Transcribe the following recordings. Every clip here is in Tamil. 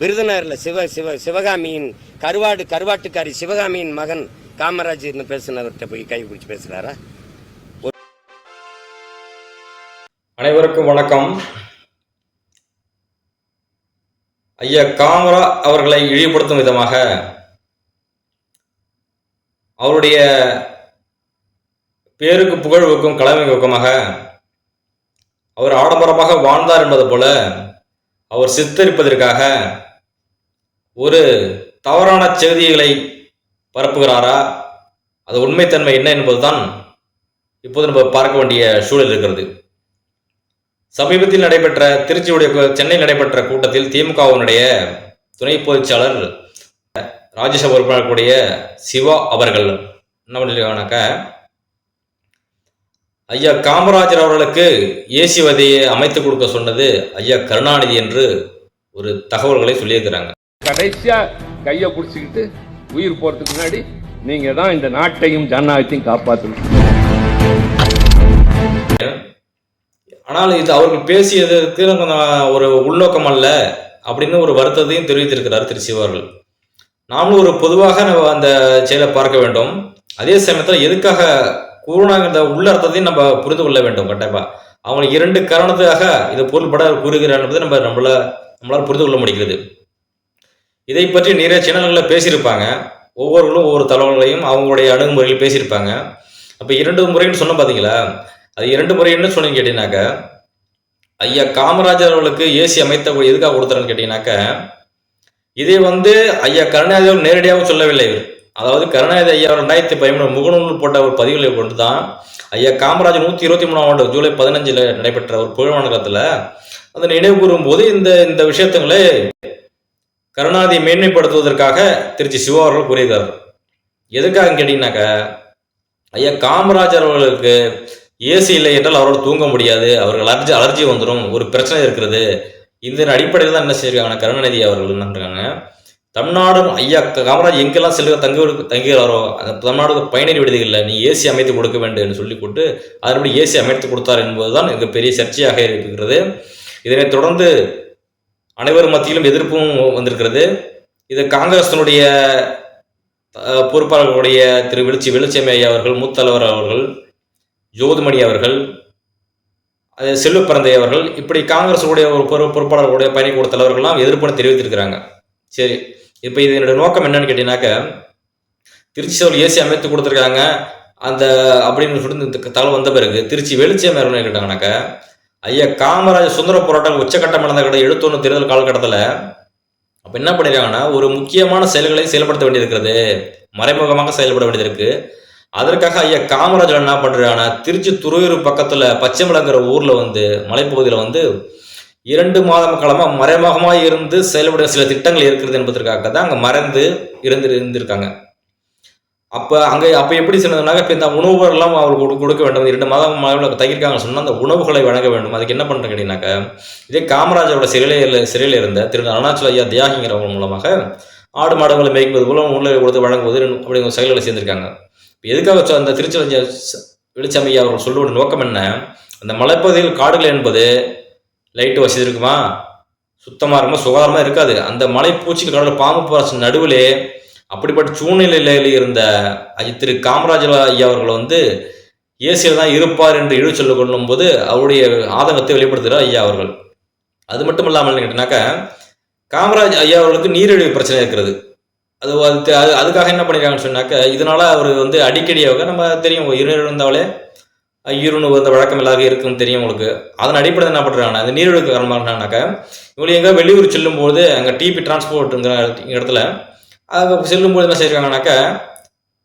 விருதுநகரில் சிவ சிவ சிவகாமியின் கருவாடு கருவாட்டுக்காரி சிவகாமியின் மகன் காமராஜர்னு பேசினவர்கிட்ட போய் கை பிடிச்சி பேசுகிறாரா அனைவருக்கும் வணக்கம். ஐயா காமரா அவர்களை இழிவுபடுத்தும் விதமாக அவருடைய பேருக்கு புகழ்வுக்கும் வைக்கும் அவர் ஆடம்பரமாக வாழ்ந்தார் என்பது போல அவர் சித்தரிப்பதற்காக ஒரு தவறான செய்திகளை பரப்புகிறாரா? அது உண்மைத்தன்மை என்ன என்பதுதான் இப்போது நம்ம பார்க்க வேண்டிய சூழல் இருக்கிறது. சமீபத்தில் நடைபெற்ற திருச்சியுடைய சென்னை சென்னையில் நடைபெற்ற கூட்டத்தில் திமுகவினுடைய துணை பொதுச்சாளர் ராஜ்யசபா உறுப்பினர் கூடிய சிவா அவர்கள் என்ன ஐயா காமராஜர் அவர்களுக்கு ஏசி வதையை அமைத்து கொடுக்க சொன்னது ஐயா கருணாநிதி என்று ஒரு தகவல்களை சொல்லியிருக்கிறாங்க. கடைசியா கையை பிடிச்சிக்கிட்டு உயிர் போறதுக்கு முன்னாடி நீங்க தான் இந்த நாட்டையும் ஜனநாயகத்தையும் காப்பாற்றணும் ஆனால் இது அவர்கள் பேசியதற்கு கொஞ்சம் ஒரு உள்நோக்கம் அல்ல அப்படின்னு ஒரு வருத்தத்தையும் தெரிவித்திருக்கிறார் திரு சிவர்கள் நாமளும் ஒரு பொதுவாக நம்ம அந்த செயலை பார்க்க வேண்டும். அதே சமயத்தில் எதுக்காக கூறினாங்க உள்ளர்த்தத்தையும் நம்ம புரிந்து கொள்ள வேண்டும் கண்டிப்பா அவங்க இரண்டு காரணத்துக்காக இதை பொருள்பட கூறுகிறார் என்பதை நம்ம நம்மள நம்மளால் புரிந்து கொள்ள முடிகிறது. இதை பற்றி நிறைய சேனல்களில் பேசியிருப்பாங்க. ஒவ்வொருவரும் ஒவ்வொரு தகவல்களையும் அவங்களுடைய அணுகுமுறையில் பேசியிருப்பாங்க. அப்போ இரண்டு முறைன்னு சொன்ன பார்த்தீங்களா அது இரண்டு முறை என்ன சொன்னீங்க கேட்டீங்கன்னாக்க ஐயா காமராஜர் அவர்களுக்கு ஏசி அமைத்த எதுக்காக கொடுத்தாருன்னு கேட்டீங்கன்னாக்க இதை வந்து ஐயா கருணாநிதி அவர்கள் நேரடியாக சொல்லவில்லை இவர். அதாவது கருணாநிதி ஐயா ரெண்டாயிரத்தி பதிமூணு முகநூல் போட்ட ஒரு பதிவுகளை கொண்டு தான் ஐயா காமராஜர் நூற்றி இருபத்தி மூணாம் ஆண்டு ஜூலை பதினஞ்சில் நடைபெற்ற ஒரு புகழ்வணக்கத்தில் அந்த நினைவு கூறும்போது இந்த இந்த விஷயத்துங்களே கருணாதியை மேன்மைப்படுத்துவதற்காக திருச்சி சிவா அவர்கள் கூறியிருக்கார் எதுக்காக கேட்டீங்கன்னாக்க ஐயா காமராஜர் அவர்களுக்கு ஏசி இல்லை என்றால் அவரோட தூங்க முடியாது அவர்கள் அலர்ஜி அலர்ஜி வந்துடும் ஒரு பிரச்சனை இருக்கிறது. இந்த அடிப்படையில் தான் என்ன செய்யிருக்காங்க கருணாநிதி அவர்கள் இருக்காங்க தமிழ்நாடும் தமிழ்நாடு ஐயா காமராஜ் எங்கெல்லாம் செல்வ தங்க தங்குகிறாரோ அந்த தமிழ்நாடு பயணியர் விடுதிகளில் நீ ஏசி அமைத்து கொடுக்க வேண்டும் என்று சொல்லி கொடுத்து அதன்படி ஏசி அமைத்து கொடுத்தார் என்பதுதான் மிக பெரிய சர்ச்சையாக இருக்கிறது. இதனைத் தொடர்ந்து அனைவர் மத்தியிலும் எதிர்ப்பும் வந்திருக்கிறது. இது காங்கிரஸினுடைய பொறுப்பாளர்களுடைய திரு வெளிச்சி வெளிச்சமை அவர்கள் மூத்தலைவர் அவர்கள் ஜோதிமணி அவர்கள் அது செல்வ பிறந்தை அவர்கள் இப்படி காங்கிரஸுடைய ஒரு பொறு பொறுப்பாளர்களுடைய பயணிக்கூட தலைவர்கள்லாம் எதிர்ப்புன்னு தெரிவித்திருக்கிறாங்க. சரி இப்போ இதனுடைய நோக்கம் என்னன்னு கேட்டீங்கன்னாக்க திருச்சி சோல் ஏசி அமைத்து கொடுத்துருக்காங்க. அந்த அப்படின்னு சொல்லிட்டு இந்த தகவல் வந்த பிறகு திருச்சி வெளிச்சம் என்ன கேட்டாங்கன்னாக்க ஐயா காமராஜர் சுந்தர போராட்டம் உச்சக்கட்டம் நடந்த கடை எழுத்தொன்று தேர்தல் காலகட்டத்தில் அப்போ என்ன பண்ணிடுறாங்கன்னா ஒரு முக்கியமான செயல்களை செயல்படுத்த வேண்டியிருக்கிறது. மறைமுகமாக செயல்பட வேண்டியது அதற்காக ஐயா காமராஜர் என்ன பண்ணுறாங்கன்னா திருச்சி துறையூர் பக்கத்தில் பச்சைமலைங்கிற ஊரில் வந்து மலைப்பகுதியில் வந்து இரண்டு மாதம் காலமாக மறைமுகமாக இருந்து செயல்பட சில திட்டங்கள் இருக்கிறது என்பதற்காக தான் அங்கே மறைந்து இருந்து இருந்திருக்காங்க. அப்போ அங்கே அப்போ எப்படி சொன்னதுனாக்க இப்போ இந்த உணவுகள் எல்லாம் அவர்களுக்கு கொடு- கொடுக்க வேண்டும். இரண்டு மாதம் அளவில் சொன்னால் அந்த உணவுகளை வழங்க வேண்டும். அதுக்கு என்ன பண்ணுறேன் கேட்டீங்கன்னாக்க இதே காமராஜரோட சிறையில் சிறையில் இருந்த திரு அருணாச்சல ஐயா தியாகிங்கிறவங்க மூலமாக ஆடு மாடுகளை மேய்ப்பது போல உணவை கொடுத்து வழங்குவது அப்படிங்கிற செயல்களை சேர்ந்திருக்காங்க இப்போ எதுக்காக அந்த திருச்சி வெளிச்சமையா அவர்கள் சொல்லுவோட நோக்கம் என்ன? அந்த மலைப்பகுதியில் காடுகள் என்பது லைட்டு வசதி இருக்குமா? சுத்தமாக இருக்குமா? சுகாதாரமாக இருக்காது. அந்த மலை பூச்சிகள் கடவுள் பாம்பு பாச நடுவிலே அப்படிப்பட்ட சூழ்நிலையில் இருந்த திரு காமராஜர் ஐயா அவர்கள் வந்து ஏசியில் தான் இருப்பார் என்று இழு சொல்ல கொள்ளும் போது அவருடைய ஆதங்கத்தை வெளிப்படுத்துகிறார் ஐயா அவர்கள். அது மட்டும் இல்லாமல் என்ன காமராஜ் ஐயா அவர்களுக்கு நீரிழிவு பிரச்சனை இருக்கிறது. அது அது அதுக்காக என்ன பண்ணிருக்காங்கன்னு சொன்னாக்க இதனால அவர் வந்து அடிக்கடியாக நம்ம தெரியும் இருநீர் இருந்தாலே ஈருணு வந்த வழக்கம் எல்லாருக்கும் இருக்குன்னு தெரியும் உங்களுக்கு. அதன் அடிப்படையில் என்ன பண்ணுறாங்கன்னா அந்த நீரிழிவு காரணமாக என்னன்னாக்கா இவங்க எங்கே வெளியூர் செல்லும்போது அங்கே டிபி டிரான்ஸ்போர்ட்டுங்கிற இடத்துல அது செல்லும்போது என்ன செய்யிருக்காங்கனாக்கா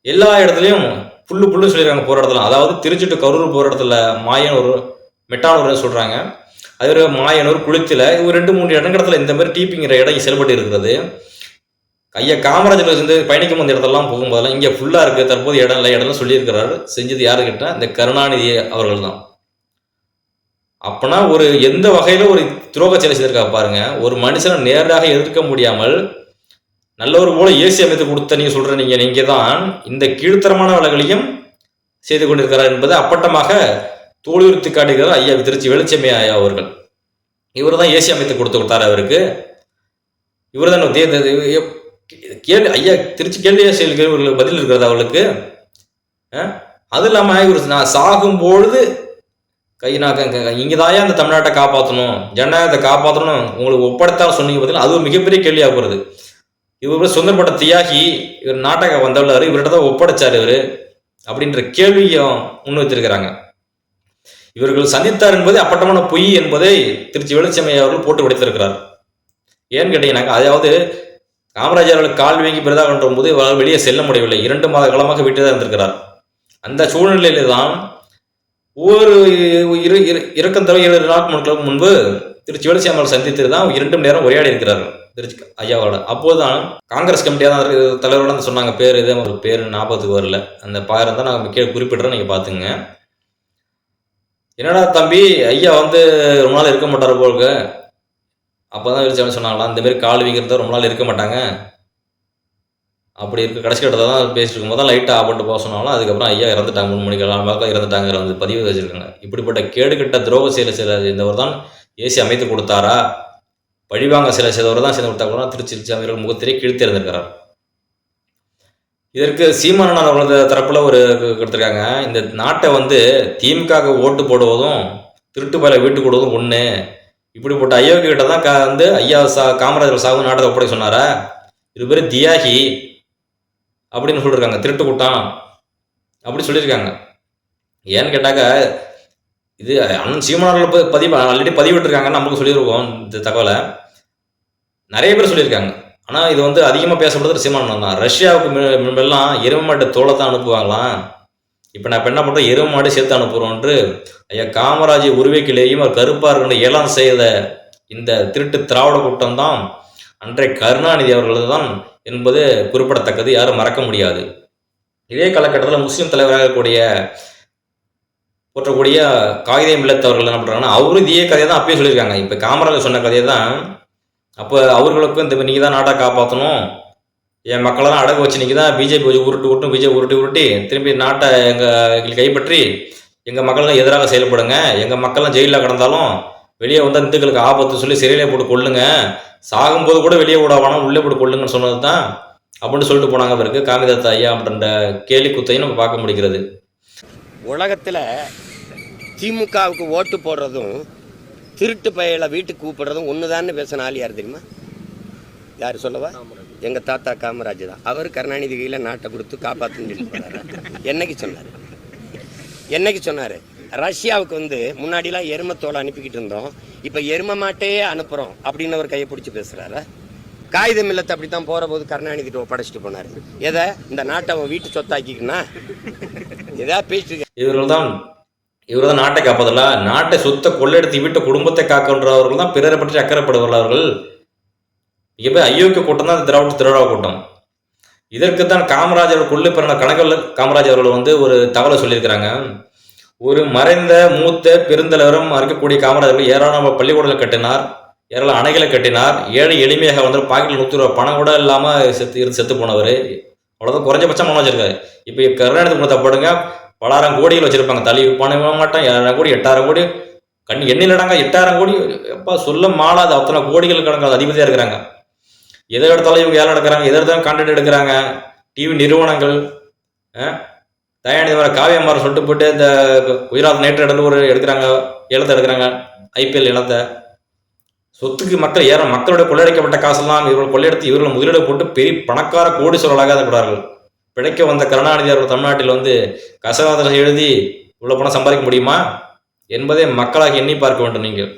எல்லா இடத்துலையும் புல்லு புல்லு சொல்லியிருக்காங்க போகிற இடத்துல. அதாவது திருச்சி டு கரூர் போகிற இடத்துல மாயனூர் மெட்டானூர் சொல்கிறாங்க அது ஒரு மாயனூர் குளித்தில் ஒரு ரெண்டு மூணு இடங்கடத்துல இந்த மாதிரி டீப்பிங்கிற இடம் செயல்பட்டு இருக்கிறது. ஐயா காமராஜர் வந்து பயணிக்கும் அந்த இடத்தெல்லாம் போகும்போதெல்லாம் இங்கே ஃபுல்லாக இருக்குது தற்போது இடம் இல்லை இடம்லாம் சொல்லியிருக்கிறாரு. செஞ்சது யாரு கேட்டால் இந்த கருணாநிதி அவர்கள் தான். அப்போனா ஒரு எந்த வகையிலும் ஒரு துரோக செயலை செய்திருக்கா பாருங்க. ஒரு மனுஷனை நேரடியாக எதிர்க்க முடியாமல் நல்ல ஒரு போல ஏசி அமைத்து கொடுத்த நீங்க சொல்ற நீங்க நீங்க தான் இந்த கீழ்த்தரமான வேலைகளையும் செய்து கொண்டிருக்கிறார் என்பதை அப்பட்டமாக தோலுறுத்தி காட்டுகிறார் ஐயா திருச்சி வெளிச்சமே ஐயா அவர்கள். இவர் தான் ஏசி அமைத்து கொடுத்து கொடுத்தார் அவருக்கு. இவர் தான் கேள்வி ஐயா திருச்சி கேள்வியா செயல் கேள்விகளுக்கு பதில் இருக்கிறது அவளுக்கு. அது இல்லாமல் இவர் நான் சாகும்பொழுது கை நான் இங்கே தாயா அந்த தமிழ்நாட்டை காப்பாற்றணும் ஜனநாயகத்தை காப்பாற்றணும் உங்களுக்கு ஒப்படைத்தால் சொன்னீங்க பார்த்தீங்கன்னா அதுவும் மிகப்பெரிய கேள்வியாக போகிறது இவர் சுதந்திரப்பட்ட தியாகி இவர் நாட்டக வந்தவள்ளார் இவர்கிட்ட தான் ஒப்படைச்சார் இவர் அப்படின்ற கேள்வியும் முன் வச்சிருக்கிறாங்க இவர்கள் சந்தித்தார் என்பது அப்பட்டமான பொய் என்பதை திருச்சி வெளிச்சமையா அவர்கள் போட்டு உடைத்திருக்கிறார். ஏன்னு கேட்டீங்கன்னா அதாவது காமராஜர் அவர்கள் கால் வீங்கி பிரதாகன்ற போது அவரால் வெளியே செல்ல முடியவில்லை. இரண்டு மாத காலமாக வீட்டில் தான் இருந்திருக்கிறார். அந்த சூழ்நிலையில தான் ஒவ்வொரு இரு இரு- இறக்கம் தவிர ஏழு நாட்களுக்கு முன்பு திருச்சி வெளிச்சாமல் சந்தித்து தான் இரண்டு நேரம் உரையாடி இருக்கிறார்கள் திருச்சி ஐயாவோட. அப்போதுதான் காங்கிரஸ் கமிட்டியாக தான் இருக்கு- தலைவரோட வந்து சொன்னாங்க. பேர் இதே ஒரு பேர் ஞாபகத்துக்கு வரல. அந்த பாயிரம் தான் நாங்கள் கீழே குறிப்பிட்றோம். நீங்கள் பார்த்துங்க என்னடா தம்பி ஐயா வந்து ரொம்ப நாள் இருக்க மாட்டார் போலுக்கு அப்போ தான் வெளிச்சாமல் சொன்னாங்களா? இந்த மாதிரி கால் வீங்கிறத ரொம்ப நாள் இருக்க மாட்டாங்க. அப்படி இருக்க கடைசி கட்டத்தை தான் பேசிட்டு இருக்கும்போது தான் லைட்டாக ஆப்பிட்டு போக சொன்னாலும் அதுக்கப்புறம் ஐயா இறந்துட்டாங்க. மூணு மணிக்கு நாலு மணிக்கு இறந்துட்டாங்கிற வந்து பதிவு வச்சிருக்காங்க. இப்படிப்பட்ட கேடுகட்ட துரோக செயலை சில இந்தவர் தான் ஏசி அமைத்து கொடுத்தாரா? பழிவாங்க சில செய்தவர் தான் சேர்ந்து கொடுத்தா கூட திருச்சி அவர்கள் முகத்திலே கிழித்து இருந்திருக்கிறார். இதற்கு சீமானன் அவர்களது தரப்புல ஒரு கொடுத்துருக்காங்க. இந்த நாட்டை வந்து திமுக ஓட்டு போடுவதும் திருட்டு பயில வீட்டு போடுவதும் ஒண்ணு. இப்படிப்பட்ட அயோக்கிய கிட்ட தான் கா- வந்து ஐயா சா காமராஜர் சாகு நாட்டை ஒப்படை சொன்னாரா? இது பேர் தியாகி அப்படின்னு சொல்லியிருக்காங்க திருட்டு கூட்டம் அப்படி சொல்லியிருக்காங்க. ஏன்னு கேட்டாக்க இது அண்ணன் சீமானவர்கள் பதிவு ஆல்ரெடி பதிவிட்டிருக்காங்க நமக்கு சொல்லியிருக்கோம் இந்த தகவலை. நிறைய பேர் சொல்லியிருக்காங்க. ஆனால் இது வந்து அதிகமாக பேசப்படுறது சீமானன் தான். ரஷ்யாவுக்கு மு- முன்பெல்லாம் எருமை மாட்டு தோலை தான் அனுப்புவாங்களாம். இப்போ நான் இப்போ என்ன பண்ணுறேன் எருமை மாடு சேர்த்து அனுப்புகிறோன்று ஐயா காமராஜ் உருவேக்கிலேயும் அவர் கருப்பாக இருக்கின்ற ஏலம் செய்த இந்த திருட்டு திராவிட கூட்டம் தான் அன்றைய கருணாநிதி அவர்களது தான் என்பது குறிப்பிடத்தக்கது. யாரும் மறக்க முடியாது. இதே காலகட்டத்தில் முஸ்லீம் தலைவராக இருக்கக்கூடிய போற்றக்கூடிய காகிதம் இல்லத்தவர்கள் என்ன பண்ணுறாங்கன்னா அவரும் இதே கதையை தான் அப்பயே சொல்லியிருக்காங்க. இப்போ காமராஜர் சொன்ன கதையை தான் அப்போ அவர்களுக்கும் இந்த நீங்கள் தான் நாட்டை காப்பாற்றணும் என் மக்களெல்லாம் அடகு வச்சு நீங்கள் தான் பிஜேபி உருட்டு உருட்டு பிஜேபி உருட்டி உருட்டி திரும்பி நாட்டை எங்கள் எங்களுக்கு கைப்பற்றி எங்கள் மக்களுக்கு எதிராக செயல்படுங்க. எங்கள் மக்கள்லாம் ஜெயிலில் கிடந்தாலும் வெளியே வந்தால் இந்துக்களுக்கு ஆபத்து சொல்லி சிறையிலே போட்டு கொள்ளுங்க சாகும்போது கூட வெளியே விட உள்ளே போட்டு கொள்ளுங்கன்னு சொன்னது தான் அப்படின்னு சொல்லிட்டு போனாங்க பிறகு காமிதத்த ஐயா அப்படின்ற கேலி குத்தையும் நம்ம பார்க்க முடிகிறது. உலகத்தில் திமுகவுக்கு ஓட்டு போடுறதும் திருட்டு பயலை வீட்டுக்கு கூப்பிடுறதும் ஒன்று பேசின ஆள் யார் தெரியுமா? யார் சொல்லவா? எங்கள் தாத்தா காமராஜ் தான். அவர் கருணாநிதி கையில் நாட்டை கொடுத்து காப்பாற்றுன்னு சொல்லி என்னைக்கு சொன்னார்? என்னைக்கு சொன்னார்? ரஷ்யாவுக்கு வந்து முன்னாடிலாம் எருமத்தோலை அனுப்பிக்கிட்டு இருந்தோம். இப்போ எரும மாட்டையே அனுப்புகிறோம் அப்படின்னு அவர் கையை பிடிச்சி பேசுகிறாரா காகிதம் இல்லத்தை அப்படி தான் போகிற போது கருணாநிதிட்ட ஒப்படைச்சிட்டு போனார். எதை? இந்த நாட்டை அவன் வீட்டு சொத்தாக்கிக்கணா எதா பேசிட்டு இவர்கள் தான் இவர் தான் நாட்டை காப்பதில்ல. நாட்டை சொத்தை கொள்ளையடித்து விட்டு குடும்பத்தை காக்கின்றவர்கள் தான் பிறரை பற்றி அக்கறைப்படுபவர்கள் போய் அயோக்கிய கூட்டம் தான் இந்த திராவிட திராவிட கூட்டம். இதற்கு தான் காமராஜர் கொள்ளு பிறந்த கணக்கில் காமராஜர் அவர்கள் வந்து ஒரு தகவலை சொல்லியிருக்கிறாங்க. ஒரு மறைந்த மூத்த பெருந்தலைவரும் இருக்கக்கூடிய காமராஜர்கள் ஏராளமாக பள்ளிக்கூடத்தில் கட்டினார். ஏராளம் அணைகளை கட்டினார். ஏழை எளிமையாக வந்து பாக்கெட்டில் நூற்றி ரூபா பணம் கூட இல்லாமல் செத்து இருந்து செத்து போனவர். அவ்வளோதான் குறைஞ்சபட்சம் பணம் வச்சிருக்காரு. இப்போ கருணாநிதி கொடுத்த படுங்க பலாயிரம் கோடிகள் வச்சிருப்பாங்க. தள்ளி பணம் வாங்க மாட்டேன். ஏழாயிரம் கோடி எட்டாயிரம் கோடி. கண் எண்ணிலடாங்க எட்டாயிரம் கோடி. எப்பா சொல்ல மாலாது அத்தனை கோடிகள் கணக்கு அதிபதியாக இருக்கிறாங்க. எதை எடுத்தாலும் இவங்க ஏழை எடுக்கிறாங்க? எதை எடுத்தாலும் கான்ட்ராக்ட் எடுக்கிறாங்க. டிவி நிறுவனங்கள் அஹ், தயாநிதி வர காவியம்மார் சொல்லிட்டு போட்டு இந்த குஜராத் நேற்று இடத்துல ஒரு எடுக்கிறாங்க ஏலத்தை எடுக்கிறாங்க. ஐபிஎல் ஏலத்தை சொத்துக்கு மக்கள் ஏற மக்களுடைய கொள்ளையடிக்கப்பட்ட காசெல்லாம் இவர்கள் கொள்ளையடித்து இவர்கள் முதலீடு போட்டு பெரிய பணக்கார கோடீஸ்வரர்களாக இருக்கிறார்கள் பிழைக்க வந்த கருணாநிதி அவர்கள் தமிழ்நாட்டில் வந்து கசகாதத்தில் எழுதி இவ்வளோ பணம் சம்பாதிக்க முடியுமா? என்பதை மக்களாக எண்ணி பார்க்க வேண்டும் நீங்கள்.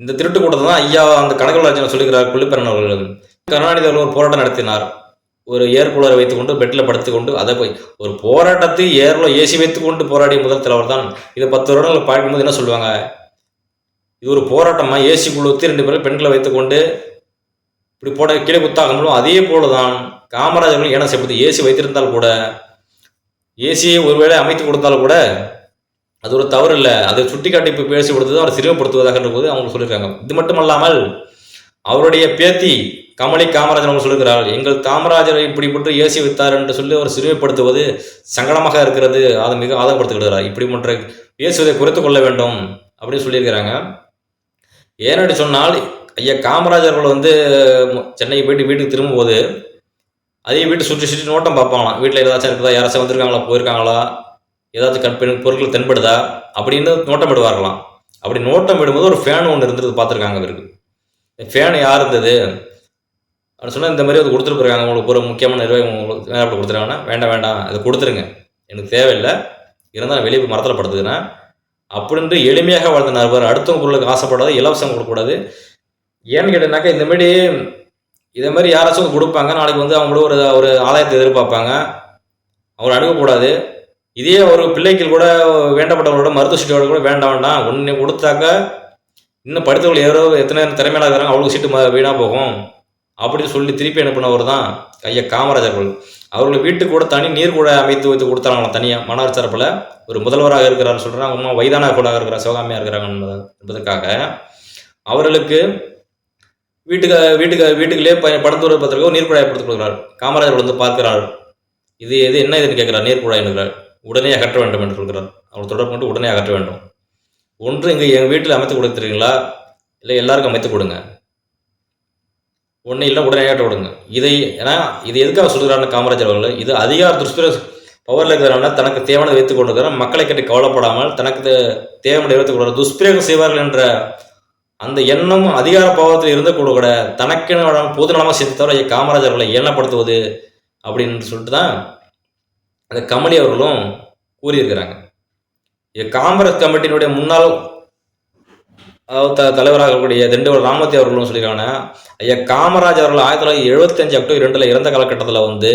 இந்த திருட்டு கூட்டத்தை தான் ஐயா அந்த கணக்கு ராஜன் சொல்லுகிறார் குளிப்பெறன் அவர்கள். கருணாநிதி அவர்கள் ஒரு போராட்டம் நடத்தினார். ஒரு ஏர்கூலரை வைத்துக்கொண்டு பெட்டில் படுத்துக்கொண்டு அதை போய் ஒரு போராட்டத்தை ஏர்ல ஏசி வைத்துக்கொண்டு போராடிய முதல் தலைவர் தான் இதை பத்து வருடங்கள் பார்க்கும்போது என்ன சொல்லுவாங்க? இது ஒரு போராட்டமாக ஏசி குழுத்து ரெண்டு பேரும் பெண்களை வைத்துக்கொண்டு இப்படி போட கீழே குத்தாகங்களும் அதே போல தான் காமராஜர்களும் ஏன்னா செய்வது ஏசி வைத்திருந்தால் கூட ஏசியை ஒருவேளை அமைத்து கொடுத்தால் கூட அது ஒரு தவறு இல்லை. அதை சுட்டிக்காட்டி இப்போ பேசி கொடுத்தது அவர் சிறுமப்படுத்துவதாக போது அவங்க சொல்லியிருக்காங்க. இது மட்டுமல்லாமல் அவருடைய பேத்தி கமலி காமராஜர் அவங்க சொல்லுகிறார் எங்கள் காமராஜரை இப்படிப்பட்டு ஏசி வைத்தார் என்று சொல்லி அவர் சிறுமைப்படுத்துவது சங்கடமாக இருக்கிறது. அதை மிக ஆதங்கப்படுத்துகிறார் இப்படி போன்ற பேசுவதை குறைத்து கொள்ள வேண்டும் அப்படின்னு சொல்லியிருக்கிறாங்க. ஏனென்று சொன்னால் ஐயா காமராஜர் அவர்கள் வந்து சென்னைக்கு போயிட்டு வீட்டுக்கு திரும்பும்போது அதே வீட்டை சுற்றி சுற்றி நோட்டம் பார்ப்பாங்களாம். வீட்டில் ஏதாச்சும் இருக்குதா? யாராச்சும் வந்திருக்காங்களா? போயிருக்காங்களா? ஏதாச்சும் கற்பனை பொருட்கள் தென்படுதா? அப்படின்னு நோட்டம் விடுவார்களாம் அப்படி நோட்டம் விடும்போது ஒரு ஃபேன் ஒன்று இருந்தது பார்த்துருக்காங்க அவருக்கு ஃபேன் யார் இருந்தது? அப்படின்னு சொன்னால் இந்த மாதிரி அது போயிருக்காங்க. உங்களுக்கு ஒரு முக்கியமான நிர்வாகம் உங்களுக்கு நேரத்தில் கொடுத்துருக்காங்கன்னா வேண்டாம் வேண்டாம். அதை கொடுத்துருங்க. எனக்கு தேவையில்லை. இருந்தால் நான் வெளியே போய் மரத்தில் படுத்துக்கிறேன். அப்படின்ட்டு எளிமையாக வாழ்ந்த நபர் அடுத்தவங்க பொருளுக்கு ஆசைப்படாது இலவசம் கொடுக்கக்கூடாது. ஏன்னு கேட்டீங்கன்னாக்கா இந்த மாதிரி இதே மாதிரி யாராச்சும் கொடுப்பாங்க நாளைக்கு வந்து அவங்களும் ஒரு ஒரு ஆதாயத்தை எதிர்பார்ப்பாங்க. அவங்களை அணுகக்கூடாது. இதே ஒரு பிள்ளைகள் கூட வேண்டப்பட்டவங்களோட மருத்துவ சீட்டோட கூட வேண்டாம் வேண்டாம். ஒன்று கொடுத்தாக்க இன்னும் படித்தவர்கள் யாரோ எத்தனை திறமையாக இருக்கிறாங்க அவங்களுக்கு சீட்டு ம- வீணாக போகும். அப்படின்னு சொல்லி திருப்பி அனுப்பினவர் தான் ஐயா காமராஜர் அவர்கள். அவர்கள் வீட்டுக்கு கூட தனி நீர் கூட அமைத்து வைத்து கொடுத்தாங்களாம் தனியாக மன்னார் தரப்பில் ஒரு முதல்வராக இருக்கிறார் சொல்கிறாங்க அம்மா வயதான கூட இருக்கிற சிவகாமியாக இருக்கிறாங்க என்பதற்காக. அவர்களுக்கு வீட்டுக்கு வீட்டுக்கு வீட்டுக்குள்ளேயே ப படந்து வருவதற்கு நீர் நீர்க்குழாய் கொடுத்து கொடுக்கிறார். காமராஜர் வந்து பார்க்கிறார் இது எது என்ன இதுன்னு கேட்கிறார் நீர்க்குழாய் என்கிறார். உடனே அகற்ற வேண்டும் என்று சொல்கிறார். அவர் தொடர்பு கொண்டு உடனே அகற்ற வேண்டும். ஒன்று இங்கே எங்கள் வீட்டில் அமைத்து கொடுத்துருக்கீங்களா? இல்லை எல்லாருக்கும் அமைத்து கொடுங்க. ஒன்று இல்லை உடனே அகற்ற விடுங்க. இதை ஏன்னா இது எதுக்காக சொல்கிறாங்க காமராஜர் அவர்கள் இது அதிகார துஷ்பிர பவரில் இருக்கிறவங்க தனக்கு தேவையானதை வைத்துக் கொண்டிருக்கிறார் மக்களை கட்டி கவலைப்படாமல் தனக்கு தேவையான வைத்துக் கொள்கிறார் துஷ்பிரயோகம் செய்வார்கள் என்ற அந்த எண்ணமும் அதிகார பாவத்தில் இருந்து கூட கூட தனக்கென பொது நலமாக செய்து தவிர ஐயா காமராஜர் அப்படின்னு சொல்லிட்டு தான் அந்த கமலி அவர்களும் கூறியிருக்கிறாங்க. இது காங்கிரஸ் கமிட்டியினுடைய முன்னாள் த- தலைவராக இருக்கக்கூடிய திண்டுக்கல் ராமத்தி அவர்களும் சொல்லியிருக்காங்க. ஐயா காமராஜ் அவர்கள் ஆயிரத்தி தொள்ளாயிரத்தி எழுபத்தஞ்சு அக்டோபர் ரெண்டில் இறந்த காலகட்டத்தில் வந்து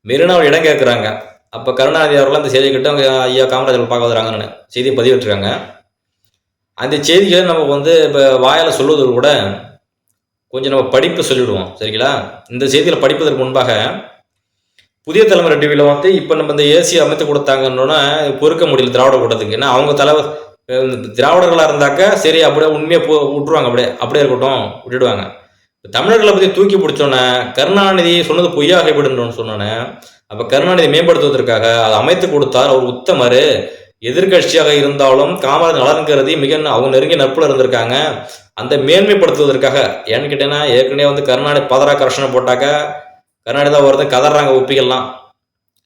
மெரினாவில் இடம் கேட்குறாங்க. அப்போ கருணாநிதி அவர்கள் அந்த செய்தியை கிட்ட ஐயா காமராஜ் அவர்கள் பார்க்க வராங்கன்னு செய்தியை பதிவிட்டுருக்காங்க. அந்த செய்திகளை நம்ம வந்து இப்போ வாயால் சொல்வதற்கு கூட கொஞ்சம் நம்ம படிப்பு சொல்லிவிடுவோம் சரிங்களா? இந்த செய்தியில் படிப்பதற்கு முன்பாக புதிய தலைமுறை டிவியில் வந்து இப்போ நம்ம இந்த ஏசி அமைத்து கொடுத்தாங்கன்னா பொறுக்க முடியல திராவிட கூட்டத்துக்கு. ஏன்னா அவங்க தலைவர் திராவிடர்களாக இருந்தாக்க சரி அப்படியே உண்மையை போ விட்டுருவாங்க அப்படியே அப்படியே இருக்கட்டும் விட்டுடுவாங்க. இப்போ தமிழர்களை பற்றி தூக்கி பிடிச்சோன்னே கருணாநிதி சொன்னது பொய்யாக விடுன்றோன்னு சொன்னோன்னே அப்போ கருணாநிதி மேம்படுத்துவதற்காக அதை அமைத்து கொடுத்தார் அவர் உத்தமர். எதிர்கட்சியாக இருந்தாலும் காமராஜ் நலன் கருதி மிக அவங்க நெருங்கிய நட்புல இருந்திருக்காங்க. அந்த மேன்மைப்படுத்துவதற்காக ஏன்னு கேட்டேன்னா ஏற்கனவே வந்து கருணாநிதி பதரா கர்ஷனை போட்டாக்க கருணாநிதி தான் ஒருத்தன் கதறாங்க ஒப்பிக்கலாம்.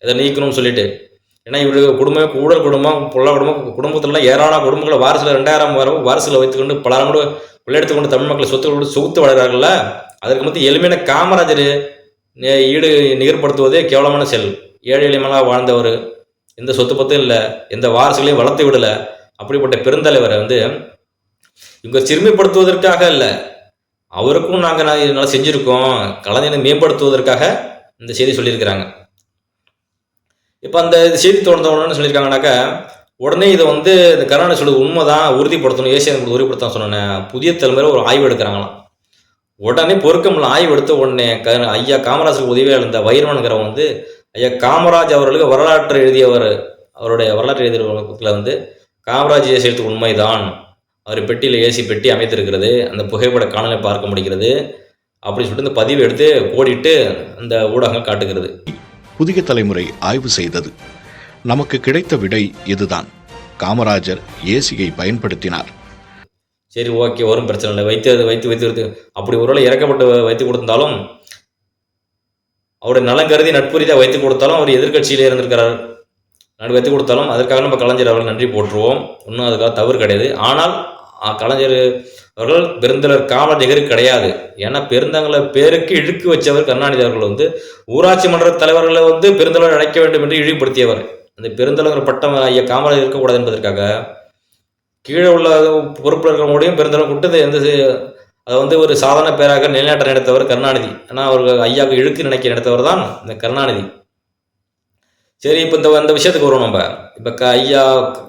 இதை நீக்கணும்னு சொல்லிட்டு. ஏன்னா இவருக்கு குடும்பம் ஊழல் குடும்பம் புள்ள குடும்பம் குடும்பத்திலலாம் ஏராளமான குடும்பங்களை வாரிசில் ரெண்டாயிரம் வரும் வாரிசில் வைத்துக்கொண்டு பலரும் கூட உள்ளெடுத்து கொண்டு தமிழ் மக்கள் சொத்து சொகுத்து வளர்கிறார்கள்ல அதற்கு மத்திய எளிமையான காமராஜர் ஈடு நிகர்படுத்துவதே கேவலமான செயல் ஏழை எளிமையாக வாழ்ந்தவர் எந்த சொத்து பத்தும் இல்லை எந்த வாரிசுகளையும் வளர்த்து விடலை. அப்படிப்பட்ட பெருந்தலைவரை வந்து இவங்க சிறுமைப்படுத்துவதற்காக இல்லை அவருக்கும் நாங்கள் நல்லா செஞ்சுருக்கோம் கலைஞனை மேம்படுத்துவதற்காக இந்த செய்தி சொல்லியிருக்கிறாங்க. இப்போ அந்த செய்தி தொடர்ந்த உடனே சொல்லியிருக்காங்கனாக்கா உடனே இதை வந்து இந்த கருணாநிதி சொல்லுது உண்மைதான் உறுதிப்படுத்தணும் ஏசியா உறுதிப்படுத்தணும் சொன்னேன் புதிய தலைமையில் ஒரு ஆய்வு எடுக்கிறாங்களாம். உடனே பொறுக்கமில்ல ஆய்வு எடுத்த உடனே க ஐயா காமராஜருக்கு உதவியாக இருந்த வைரவனுங்கிறவன் வந்து ஐயா காமராஜ் அவர்களுக்கு வரலாற்று எழுதியவர் அவருடைய வரலாற்று எழுதியவர்களில் வந்து காமராஜ் ஏசி உண்மைதான். அவர் பெட்டியில் ஏசி பெட்டி அமைத்திருக்கிறது அந்த புகைப்பட காணலை பார்க்க முடிகிறது அப்படி சொல்லிட்டு இந்த பதிவு எடுத்து கோடிட்டு அந்த ஊடகங்கள் காட்டுகிறது. புதிய தலைமுறை ஆய்வு செய்தது. நமக்கு கிடைத்த விடை இதுதான். காமராஜர் ஏசியை பயன்படுத்தினார். சரி ஓகே வரும் பிரச்சனை இல்லை. வைத்து அது வைத்து வைத்து வைத்து. அப்படி ஒருவேளை இறக்கப்பட்டு வைத்து கொடுத்தாலும் அவருடைய நலம் கருதி நட்பு ரீதியாக வைத்து கொடுத்தாலும் அவர் எதிர்கட்சியில் இருந்திருக்கிறார். நடு வைத்து கொடுத்தாலும் அதற்காக நம்ம கலைஞர் அவர்கள் நன்றி போற்றுவோம். ஒன்றும் அதுக்காக தவறு கிடையாது. ஆனால் கலைஞர் அவர்கள் பெருந்தலர் காமராஜ் கிடையாது. ஏன்னா பெருந்தங்களை பேருக்கு இழுக்கு வச்சவர் கருணாநிதி அவர்கள் வந்து ஊராட்சி மன்ற தலைவர்களை வந்து பெருந்தலர் அழைக்க வேண்டும் என்று இழிவுபடுத்தியவர். அந்த பெருந்தலைவர் பட்டம் ஐயா காமராஜர் இருக்கக்கூடாது என்பதற்காக கீழே உள்ள பொறுப்பில் இருக்கிறவங்களையும் பெருந்தலம் கூட்டு எந்த அதை வந்து ஒரு சாதாரண பேராக நிலைநாட்ட நடத்தவர் கருணாநிதி. ஆனால் அவர்கள் ஐயாவுக்கு இழுக்கு நினைக்க நடத்தவர் தான் இந்த கருணாநிதி. சரி இப்போ இந்த இந்த விஷயத்துக்கு வருவோம் நம்ம. இப்போ க ஐயா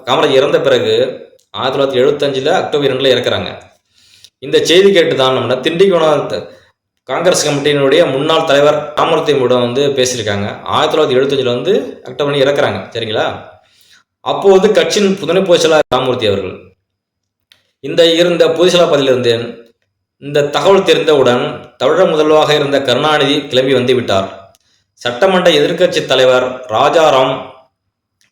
காமராஜ் இறந்த பிறகு ஆயிரத்தி தொள்ளாயிரத்தி எழுபத்தஞ்சில் அக்டோபர் ரெண்டில் இறக்குறாங்க. இந்த செய்தி கேட்டு தான் நம்ம காங்கிரஸ் கமிட்டியினுடைய முன்னாள் தலைவர் ராமூர்த்தியிடம் வந்து பேசியிருக்காங்க. ஆயிரத்தி தொள்ளாயிரத்தி எழுபத்தஞ்சில் வந்து அக்டோபர் இறக்குறாங்க. சரிங்களா? அப்போது வந்து கட்சியின் துணை பொதுச்செயலாளர் ராமூர்த்தி அவர்கள் இந்த இருந்த பொதுச்செயலாளர் இந்த தகவல் தெரிந்தவுடன் தமிழக முதல்வராக இருந்த கருணாநிதி கிளம்பி வந்து விட்டார். சட்டமன்ற எதிர்க்கட்சி தலைவர் ராஜாராம்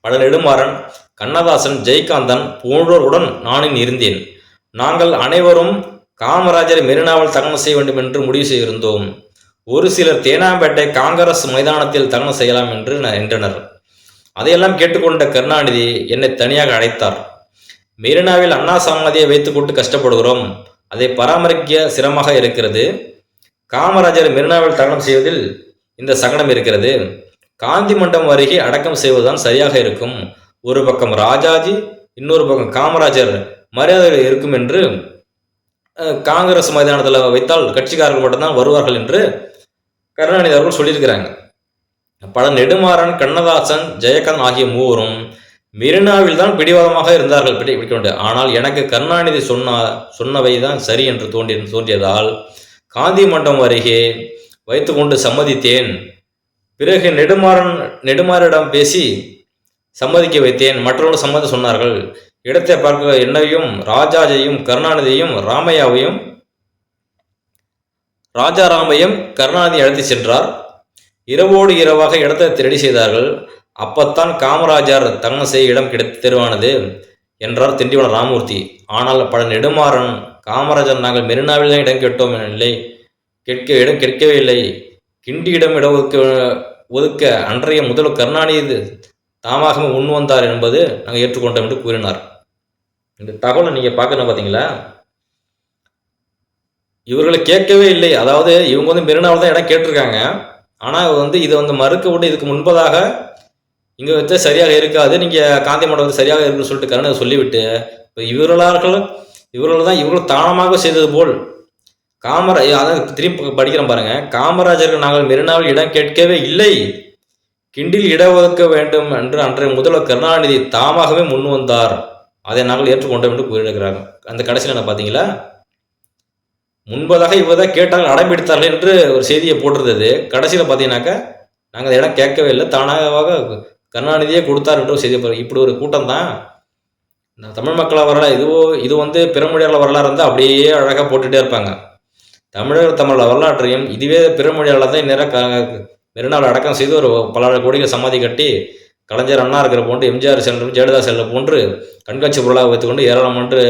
பழ நெடுமாறன் கண்ணதாசன் ஜெய்காந்தன் போன்றோருடன் நானும் இருந்தேன். நாங்கள் அனைவரும் காமராஜரை மெரினாவில் தகனம் செய்ய வேண்டும் என்று முடிவு செய்திருந்தோம். ஒரு சிலர் தேனாம்பேட்டை காங்கிரஸ் மைதானத்தில் தகனம் செய்யலாம் என்று ந- என்றனர். அதையெல்லாம் கேட்டுக்கொண்ட கருணாநிதி என்னை தனியாக அழைத்தார். மெரினாவில் அண்ணா சமாதியை வைத்துக்கொண்டு கஷ்டப்படுகிறோம். அதை பராமரிக்க சிரமமாக இருக்கிறது. காமராஜர் மெரினாவில் தகனம் செய்வதில் இந்த சங்கடம் இருக்கிறது. காந்தி மண்டபம் அருகே அடக்கம் செய்வதுதான் சரியாக இருக்கும். ஒரு பக்கம் ராஜாஜி இன்னொரு பக்கம் காமராஜர் மரியாதையில் இருக்கும் என்று காங்கிரஸ் மைதானத்தில் வைத்தால் கட்சிக்காரர்கள் மட்டும்தான் வருவார்கள் என்று கருணாநிதி அவர்கள் சொல்லியிருக்கிறாங்க. பல நெடுமாறன் கண்ணதாசன் ஜெயகாந்தன் ஆகிய மூவரும் மெரினாவில் தான் பிடிவாதமாக இருந்தார்கள் பிடி பிடிக்க ஆனால் எனக்கு கருணாநிதி சொன்ன சொன்னவை தான் சரி என்று தோன்றி தோன்றியதால் காந்தி மண்டபம் அருகே வைத்துக்கொண்டு சம்மதித்தேன். பிறகு நெடுமாறன் நெடுமாறிடம் பேசி சம்மதிக்க வைத்தேன். மற்றவர்கள் சம்மதி சொன்னார்கள். இடத்தை பார்க்க என்னையும் ராஜாஜையும் கருணாநிதியையும் ராமையாவையும் ராஜாராமையும் கருணாநிதி அழைத்து சென்றார். இரவோடு இரவாக இடத்தை திருடி செய்தார்கள். அப்பத்தான் காமராஜர் தகனம் செய்ய இடம் கிடைத்து தெருவானது என்றார் திண்டிவன ராமூர்த்தி. ஆனால் பல நெடுமாறன் காமராஜர் நாங்கள் மெரினாவில் தான் இடம் கேட்டோம் இல்லை. கேட்க இடம் கேட்கவே இல்லை. கிண்டி இடம் இடம் ஒதுக்க ஒதுக்க அன்றைய முதல் கருணாநிதி தாமாகவே முன் வந்தார் என்பது நாங்கள் ஏற்றுக்கொண்டோம் என்று கூறினார். இந்த தகவலை நீங்கள் பார்க்கணும் பார்த்தீங்களா இவர்களை கேட்கவே இல்லை. அதாவது இவங்க வந்து மெரினாவில் தான் இடம் கேட்டிருக்காங்க. ஆனால் வந்து இதை வந்து மறுக்க விட்டு இதுக்கு முன்பதாக இங்கே வச்சா சரியாக இருக்காது. நீங்கள் காந்தி மண்டபம் வந்து சரியாக இருக்குன்னு சொல்லிட்டு கருணை சொல்லிவிட்டு இப்போ இவர்களார்கள் இவர்கள் தான் இவர்கள் தானமாக செய்தது போல் காமரா அதான் திரும்பி படிக்கிறேன் பாருங்கள் காமராஜருக்கு நாங்கள் மெரினாவில் இடம் கேட்கவே இல்லை. கிண்டில் இடம் வேண்டும் என்று அன்றைய முதல்வர் கருணாநிதி தாமாகவே முன் வந்தார். அதை நாங்கள் ஏற்றுக்கொண்டோம் என்று கூறியிருக்கிறாங்க. அந்த கடைசியில் என்ன பார்த்தீங்களா? முன்பதாக இவதான் கேட்டால் அடம்பிடித்தார்கள் என்று ஒரு செய்தியை போட்டிருந்தது. கடைசியில் பார்த்தீங்கன்னாக்கா நாங்கள் அதை இடம் கேட்கவே இல்லை. தானாக கருணாநிதியே கொடுத்தார் என்று ஒரு செய்தி இப்படி ஒரு கூட்டம் தான் நான் தமிழ் மக்களாக வரலாறு. இதுவோ இது வந்து பிறமொழியாளர் வரலாறு இருந்தால் அப்படியே அழகாக போட்டுகிட்டே இருப்பாங்க. தமிழர் தமிழ் வரலாற்றையும் இதுவே பிறமொழியாளர் தான் நேராக க மெரினாவில் அடக்கம் செய்து ஒரு பல கோடிகள் சமாதி கட்டி கலைஞர் அண்ணா இருக்கிற போன்று எம்ஜிஆர் செல்லும் ஜெயலலிதா செல்லும் போன்று கண்காட்சி பொருளாக வைத்துக்கொண்டு ஏராளமன்று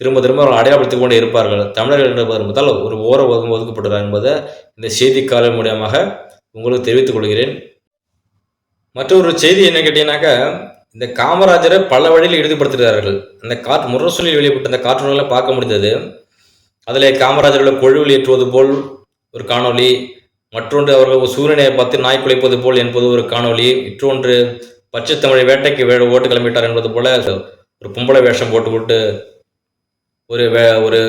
திரும்ப திரும்ப அவர்கள் அடையாளப்படுத்திக் கொண்டே இருப்பார்கள். தமிழர்கள் என்பது முதல் ஒரு ஓர ஒதுக்கம் ஒதுக்கப்பட்டுள்ளார் என்பதை இந்த செய்தி காலம் மூலியமாக உங்களுக்கு தெரிவித்துக் கொள்கிறேன். மற்றொரு செய்தி என்ன கேட்டீங்கன்னாக்கா இந்த காமராஜரை பல வழியில் ஈடுபடுத்துகிறார்கள் அந்த காற்று முரசொலியில் வெளியிட்ட அந்த காற்றுகளை பார்க்க முடிந்தது. அதில் காமராஜர்களை கொழுவில் ஏற்றுவது போல் ஒரு காணொளி மற்றொன்று அவர்கள் ஒரு சூரியனை பார்த்து நாய் குலைப்பது போல் என்பது ஒரு காணொளி. மற்றொன்று பச்சை தமிழை வேட்டைக்கு வே ஓட்டு கிளம்பிட்டார் என்பது போல ஒரு பொம்பளை வேஷம் போட்டுக்கொண்டு ஒரு வே ஒரு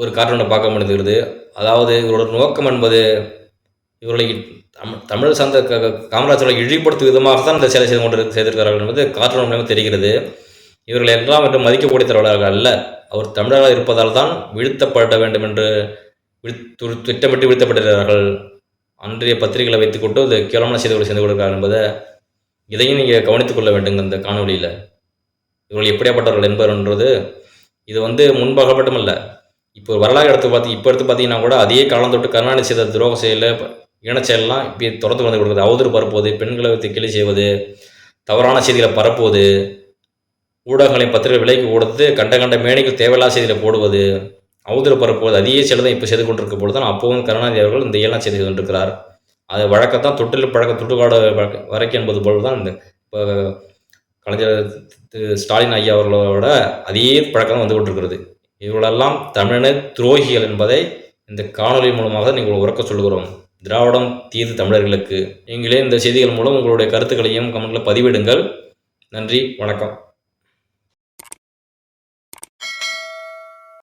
ஒரு கார்ட்டூனை பார்க்க முடிந்துகிறது. அதாவது இவரோட நோக்கம் என்பது இவர்களை தமிழ் தமிழ் சார்ந்த காமராஜரை இழிப்படுத்தும் விதமாக தான் இந்த சேலை செய்து கொண்டு செய்திருக்கிறார்கள் என்பது கார்ட்டூன் மூலமாக தெரிகிறது. இவர்கள் எல்லாம் என்று மதிக்கக்கூடிய தலைவர்கள் அல்ல அவர் தமிழராக இருப்பதால் தான் வீழ்த்தப்பட வேண்டும் என்று திட்டமிட்டு வீழ்த்தப்பட்டிருக்கிறார்கள். அன்றைய பத்திரிகைகளை வைத்துக்கொண்டு இந்த கேவலமான செய்திகளை செய்து கொடுக்கிறார் என்பதை இதையும் நீங்கள் கவனித்துக் கொள்ள வேண்டும் இந்த காணொலியில் இவர்கள் எப்படியாப்பட்டவர்கள் என்பதுன்றது இது வந்து முன்பாக மட்டுமல்ல இப்போ வரலாறு எடுத்து பார்த்து இப்போ எடுத்து பார்த்தீங்கன்னா கூட அதே காலம் தொட்டு கருணாநிதி செய்த துரோக செயல இனச்செயலாம் இப்போ தொடர்ந்து வந்து கொடுக்குறது அவதூறு பரப்புவது பெண்களை வைத்து கிளி செய்வது தவறான செய்திகளை பரப்புவது ஊடகங்களையும் பத்திரிகை விலைக்கு கொடுத்து கண்ட கண்ட மேடைகள் தேவையில்லாத செய்திகளை போடுவது அவதூறு பரப்புவது அதே செயல் தான் இப்போ செய்து கொண்டிருக்க பொழுது தான் அப்போவும் கருணாநிதி அவர்கள் இந்த எல்லாம் செய்து கொண்டிருக்கிறார். அது வழக்கத்தான் தொட்டில் பழக்க தொட்டுக்காடு வரைக்கும் என்பது போல் தான் இந்த இப்போ கலைஞர் ஸ்டாலின் ஐயா அவர்களோட அதே பழக்கம் வந்து கொண்டிருக்கிறது. இவர்களெல்லாம் தமிழன துரோகிகள் என்பதை இந்த காணொலி மூலமாக நீங்கள் உறக்க சொல்கிறோம் திராவிடம் தீது தமிழர்களுக்கு. நீங்களே இந்த செய்திகள் மூலம் உங்களுடைய கருத்துக்களையும் கமெண்ட்ல பதிவிடுங்கள். நன்றி வணக்கம்.